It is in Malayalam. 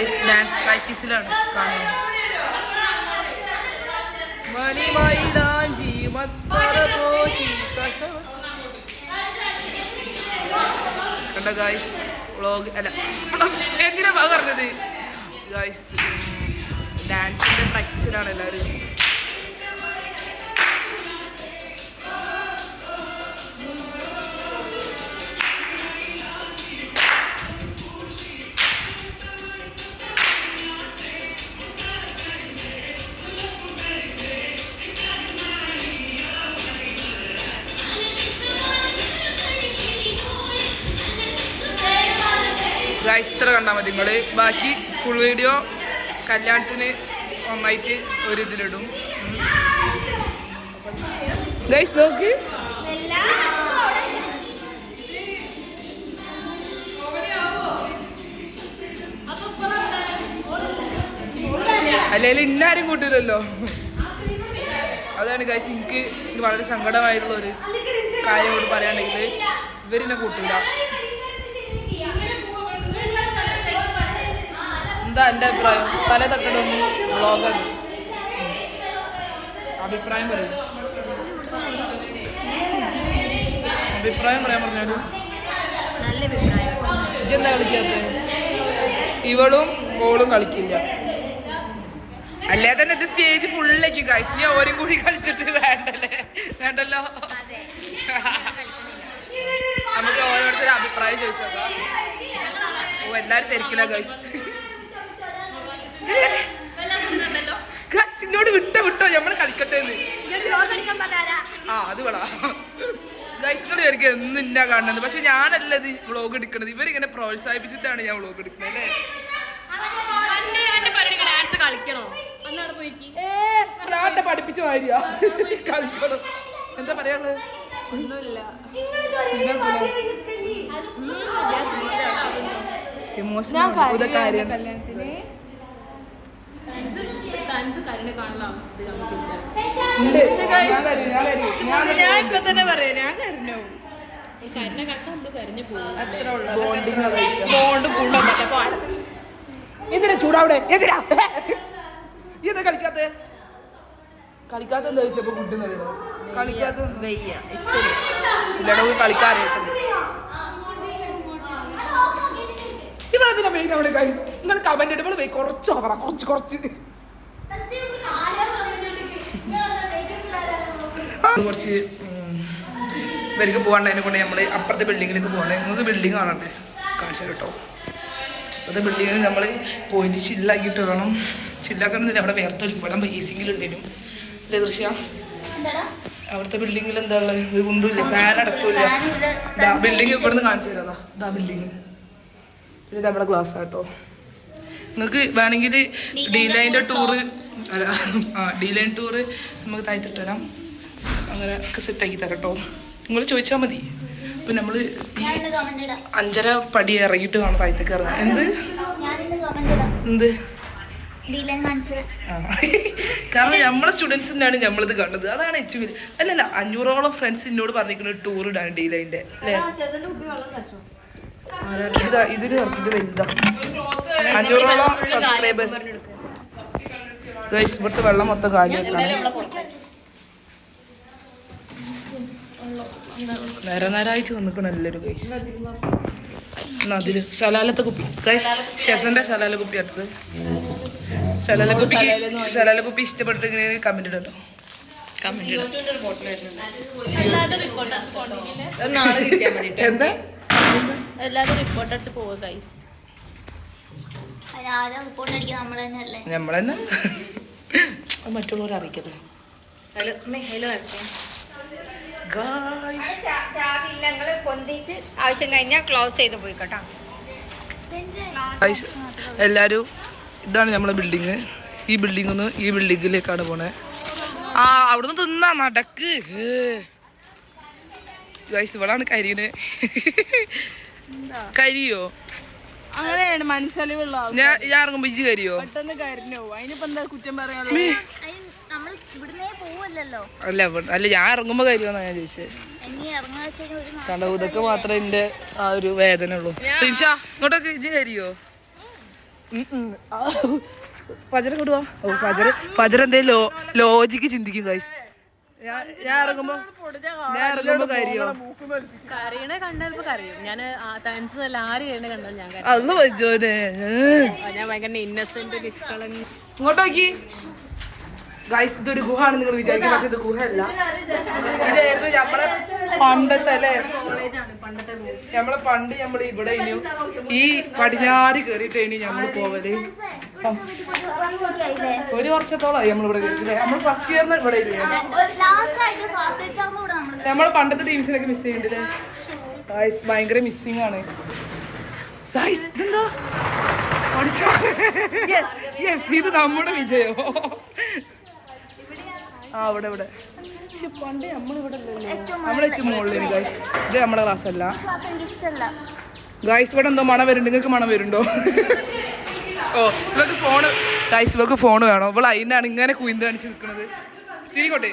ഗൈസ് ഡാൻസ് പ്രാക്ടീസിലാണ് കണ്ട ഗായ്സ് വ്ളോഗ് അല്ല. എന്തിനാ പറഞ്ഞത് ഗായ്സ് ഡാൻസിന്റെ പ്രാക്ടീസിലാണ് എല്ലാവരും. ഗായ്സ് ഇത്ര കണ്ടാൽ മതി. നിങ്ങൾ ബാക്കി ഫുൾ വീഡിയോ കല്യാണത്തിന് ഒന്നായിട്ട് ഒരു ഇതിലിടും. ഗൈസ് നോക്ക്. അല്ലെങ്കിൽ ഇന്നാരും കൂട്ടില്ലല്ലോ. അതാണ് ഗൈസ് എനിക്ക് വളരെ സങ്കടമായിട്ടുള്ള ഒരു കാര്യം കൂടി പറയുകയാണെങ്കിൽ ഇവരിനെ കൂട്ടില്ല എന്താ എന്റെ അഭിപ്രായം? തല തട്ടിടുന്നു വ്ളോഗാണ് അഭിപ്രായം പറയും. അഭിപ്രായം പറയാൻ പറഞ്ഞാലും? നല്ല അഭിപ്രായം. ഇജെന്താ കളിക്കാത്ത? ഇവളും ഓളും കളിക്കില്ല. അല്ലാതെ തന്നെ ഇത് സ്റ്റേജ് ഫുള്ളേക്ക് കാഴ്ച നീ ഓരും കൂടി കളിച്ചിട്ട് വേണ്ടല്ലേ? വേണ്ടല്ലോ? നമുക്ക് ഓരോരുത്തരും അഭിപ്രായം ചോദിച്ചോക്കാം. ഓ എല്ലാരും തിരക്കില്ല ഗൈസ് ഗൈസ് ഇന്നോട് വിട്ടോ വിട്ടോ നമ്മൾ കളിക്കട്ടെ ആ അത് വേണോ ഗൈസിനോട് എനിക്ക് എന്നും ഇന്നാ കാണുന്നത് പക്ഷെ ഞാനല്ല ഇത് വ്ളോഗ് എടുക്കണത്. ഇവരിങ്ങനെ പ്രോത്സാഹിപ്പിച്ചിട്ടാണ് ഞാൻ വ്ളോഗ് എടുക്കുന്നത് അല്ലേ? നാട്ടെ പഠിപ്പിച്ച മാതിരിയാ. കളിക്കണം. എന്താ പറയാനുള്ളത്? ഒന്നുമില്ല. ഇമോഷണൽ കാര്യം കല്യാണത്തിന് കരുണ കാണുന്ന. ഞാൻ ഞാൻ കരയും. ഞാൻ ഞാൻ ഇപ്പൊ തന്നെ പറയാം ഞാൻ കരഞ്ഞു. കരനെ കണ്ടാ നമ്മൾ കരഞ്ഞു പോകും എന്തിനാ ചൂടാവിടെ എന്തിനാ? ഇത് എന്താ കളിക്കാത്ത? കളിക്കാത്ത എന്താ ചോദിച്ചപ്പോ കുട്ടി കളിക്കാത്ത ഇല്ലടോ കളിക്കാറേ ഇവിടെ മെയിൻ അവിടെ നിങ്ങൾ കമന്റ് ഇടുമ്പോൾ പോയി കുറച്ച് ഓവറാ കുറച്ച് കുറച്ച് ആ, കുറച്ച് ഇവർക്ക് പോകാണ്ടതിനെ കൊണ്ട് നമ്മൾ അപ്പുറത്തെ ബിൽഡിങ്ങിലേക്ക് പോകണ്ടേ നിങ്ങൾക്ക് ബിൽഡിംഗ് കാണണ്ടേ കാണിച്ചു കേട്ടോ. അപ്പുറത്തെ ബിൽഡിങ്ങിൽ നമ്മൾ പോയിട്ട് ചില്ലാക്കിയിട്ട് വേണം. ചില്ലാക്കണമെന്നില്ല അവിടെ വേർത്തൊലിക്കും. വെള്ളം ബേസിങ്ങിലുണ്ടേനും അല്ലേ ദൃശ്യ? അവിടുത്തെ ബിൽഡിങ്ങിൽ എന്താ ഉള്ളത്? ഒരു കുന്തുമില്ല ഫാൻ അടക്കൂല ബിൽഡിംഗ് ഇവിടുന്ന് കാണിച്ചു തരാതാ ഇതാ ബിൽഡിംഗ് പിന്നെ നമ്മുടെ ക്ലാസ് ആട്ടോ നിങ്ങൾക്ക് വേണമെങ്കിൽ ഡി ലൈന്റെ ടൂറ് അല്ല ആ ഡി ലൈൻ ടൂറ് നമുക്ക് താഴ്ത്തിട്ട് തരാം അങ്ങനെ ഒക്കെ സെറ്റാക്കി തരട്ടോ. നിങ്ങൾ ചോദിച്ചാൽ മതി. ഇപ്പൊ നമ്മൾ അഞ്ചര പടി ഇറങ്ങിയിട്ട് വേണം താഴ്ത്തേക്ക് ഇറങ്ങാൻ എന്ത്? എന്ത്. കാരണം നമ്മളെ സ്റ്റുഡൻസ് തന്നെയാണ് നമ്മളിത് കണ്ടത്. അതാണ് ഏറ്റവും വലിയ അല്ലല്ല അഞ്ഞൂറോളം ഫ്രണ്ട്സ് എന്നോട് പറഞ്ഞിരിക്കുന്നത് ടൂർ ഇടാൻ ഡീലൈന്റെ അല്ലേ? ഇതിന് ഇത് വലുതാ. അഞ്ഞൂറോളം സബ്സ്ക്രൈബേഴ്സ് ഗൈസ് ഇവിടുത്തെ വെള്ളം മൊത്തം കാലിയാക്കാണ് നേരെ നേരമായിട്ട് വന്നിക്കണം എല്ലാവരും എന്നാ അതിൽ സലാലത്തെ കുപ്പി. കൈസ് ഷെസന്റെ സലാല കുപ്പി അടുത്തത് സലാല കുപ്പി സലാല കുപ്പി ഇഷ്ടപ്പെട്ടിട്ട് ഇങ്ങനെ കമന്റ് ഇടട്ടോ. കമന്റ് എന്താ? എല്ലാവരും റിപ്പോർട്ട് അടിച്ച് പോവുക ഗൈസ് റിപ്പോർട്ട് അടിക്കാൻ നമ്മൾ തന്നെയല്ലേ നമ്മളെന്നെ അത് മറ്റുള്ളവരെ അറിയിക്കട്ടെ. നിങ്ങൾ പൊന്തിച്ച് ആവശ്യം കഴിഞ്ഞാൽ ക്ലോസ് ചെയ്ത് പോയി കേട്ടോ ഗൈസ് എല്ലാവരും ഇതാണ് നമ്മളെ ബിൽഡിങ് ഈ ബിൽഡിംഗ് നിന്ന് ഈ ബിൽഡിങ്ങിലേക്കാണ് പോണേ. ആ അവിടുന്ന് തിന്നാ നടക്ക്. ഗൈസ് ഇവളാണ് കരിയണ്. കരിയോ? അങ്ങനെയാണ് മനസ്സലിവുള്ള ആൾ ഞാൻ ഇറങ്ങുമ്പോ ഇജ്ജ് കരിയോ? പെട്ടെന്ന് കരിഞ്ഞോ അതിനിപ്പോ എന്താ കുറ്റം പറയാനുള്ളത്? പോവല്ലോ അല്ല അല്ല ഞാൻ ഇറങ്ങുമ്പോ കാര്യമാണ് ഞാൻ ചോദിച്ചത് കണ്ട ഇതൊക്കെ മാത്രമേ എന്റെ ആ ഒരു വേദന ഉള്ളൂ. ഇങ്ങോട്ടൊക്കെ ഇജ് കരിയോ ഫജർ കൊടുവാ ഓ ഫജർ ഫജർ എന്തേ ലോ ലോജിക്ക് ചിന്തിക്കും ഗൈസ് ഞാൻ ഇറങ്ങുമ്പോ ഞാൻ ഇറങ്ങുമ്പോ കാര്യോ. കറിയണ കറിയും ഞാൻ തനിച്ച് നല്ല ആര് കറിയണ കണ്ടാൽ ഞാൻ. അന്ന് വെച്ചോനെ ഞാൻ ഭയങ്കര ഇന്നസെന്റ് നിഷ്കളൻ. ഇങ്ങോട്ട് നോക്കി. ഗൈസ് ഇതൊരു ഗുഹ ആണ് നിങ്ങൾ വിചാരിക്കും പക്ഷെ ഇത് ഗുഹയല്ല. ഇതായിരുന്നു നമ്മളെ പണ്ടത്തെ അല്ലേ? നമ്മളെ പണ്ട് നമ്മൾ ഇവിടെ ഇനി ഈ പടിഞ്ഞാറ് കയറിയിട്ട് ഇനി നമ്മൾ പോവൽ. ഒരു വർഷത്തോളമായി നമ്മൾ ഇവിടെ നമ്മൾ ഫസ്റ്റ് ഇയറിന് ഇവിടെ ഇരുന്നു നമ്മൾ പണ്ടത്തെ ടീംസിനൊക്കെ മിസ് ചെയ്യണ്ടല്ലേ? ഗൈസ് ഭയങ്കര മിസ്സിങ് ആണ്. ഗൈസ് ഇതെന്താ? യെസ് ഇത് നമ്മുടെ വിജയോ ആ ഇവിടെ ഇത് നമ്മുടെ ക്ലാസ് അല്ല ഇവിടെ എന്തോ മണം വരുന്നുണ്ട്. നിങ്ങൾക്ക് മണം വരുന്നുണ്ടോ? ഓ ഇവർക്ക് ഫോണ് ഗൈസ് ഫോൺ വേണോ. ഇവൾ അതിനാണ് ഇങ്ങനെ കുയിന്ത് കാണിച്ച് നിൽക്കുന്നത് തിരികോട്ടെ